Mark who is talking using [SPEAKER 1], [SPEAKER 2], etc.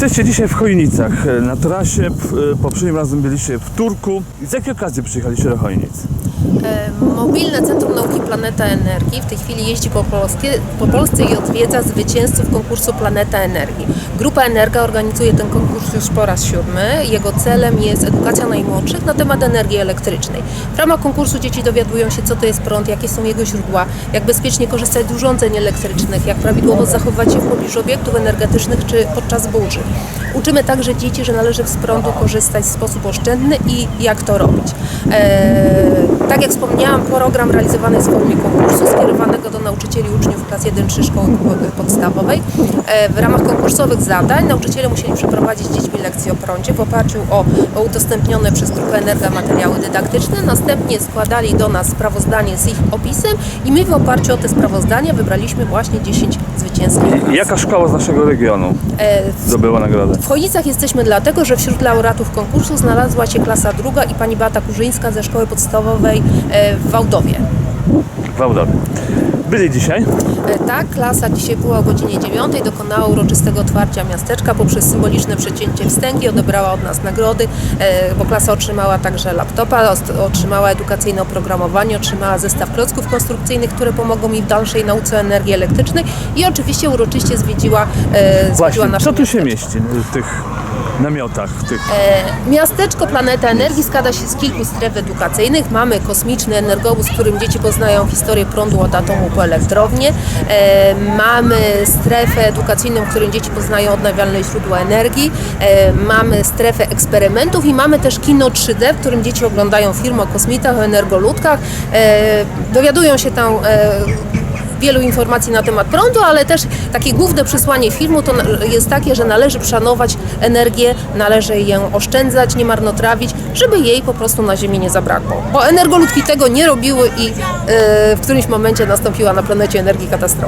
[SPEAKER 1] Jesteście dzisiaj w Chojnicach, e, na trasie. E, Poprzednim razem byliście w Turku. Z jakiej okazji przyjechaliście do Chojnic?
[SPEAKER 2] E, Mobilne Centrum Nauki Planeta Energii w tej chwili jeździ po, Polskie, po Polsce i odwiedza zwycięzców konkursu Planeta Energii. Grupa Energa organizuje ten konkurs już po raz siódmy. Jego celem jest edukacja najmłodszych na temat energii elektrycznej. W ramach konkursu dzieci dowiadują się, co to jest prąd, jakie są jego źródła, jak bezpiecznie korzystać z urządzeń elektrycznych, jak prawidłowo zachowywać się w pobliżu obiektów energetycznych czy podczas burzy. Uczymy także dzieci, że należy z prądu korzystać w sposób oszczędny i jak to robić. Eee, tak jak wspomniałam, program realizowany jest w formie konkursu skierowanego do nauczycieli uczniów klas 1-3 szkoły po- podstawowej. E, w ramach konkursowych zadań nauczyciele musieli przeprowadzić dziećmi lekcje o prądzie w oparciu o, udostępnione przez grupę Energa materiały dydaktyczne. Następnie składali do nas sprawozdanie z ich opisem i my w oparciu o te sprawozdania wybraliśmy właśnie 10 zwycięskich klas.
[SPEAKER 1] Jaka szkoła z naszego regionu
[SPEAKER 2] E,
[SPEAKER 1] zdobyła nagrodę?
[SPEAKER 2] w Chojnicach jesteśmy dlatego, że wśród laureatów konkursu znalazła się klasa druga i pani Beata Kurzyńska ze szkoły podstawowej e, w Wałdowie.
[SPEAKER 1] W Wałdowie. Byli dzisiaj?
[SPEAKER 2] E, Tak, klasa dzisiaj była o godzinie 9, dokonała uroczystego otwarcia miasteczka poprzez symboliczne przecięcie wstęgi, odebrała od nas nagrody, e, bo klasa otrzymała także laptopa, otrzymała edukacyjne oprogramowanie, otrzymała zestaw klocków konstrukcyjnych, które pomogą mi w dalszej nauce energii elektrycznej i oczywiście uroczyście zwiedziła, e, zwiedziła
[SPEAKER 1] Właśnie,
[SPEAKER 2] nasze
[SPEAKER 1] co tu się
[SPEAKER 2] miasteczko.
[SPEAKER 1] mieści w tych namiotach? Tych...
[SPEAKER 2] E, Miasteczko Planeta Energii składa się z kilku stref edukacyjnych. Mamy kosmiczny energobus, w którym dzieci poznają historię prądu od atomu po elektrownię. E, Mamy strefę edukacyjną, w którym dzieci poznają odnawialne źródła energii. E, Mamy strefę eksperymentów i mamy też kino 3D, w którym dzieci oglądają film o kosmitach, o energoludkach. E, Dowiadują się tam wielu informacji na temat prądu, ale też takie główne przesłanie filmu to jest takie, że należy szanować energię, należy ją oszczędzać, nie marnotrawić, żeby jej po prostu na Ziemi nie zabrakło. Bo energoludki tego nie robiły i e, w którymś momencie nastąpiła na planecie energii katastrofa.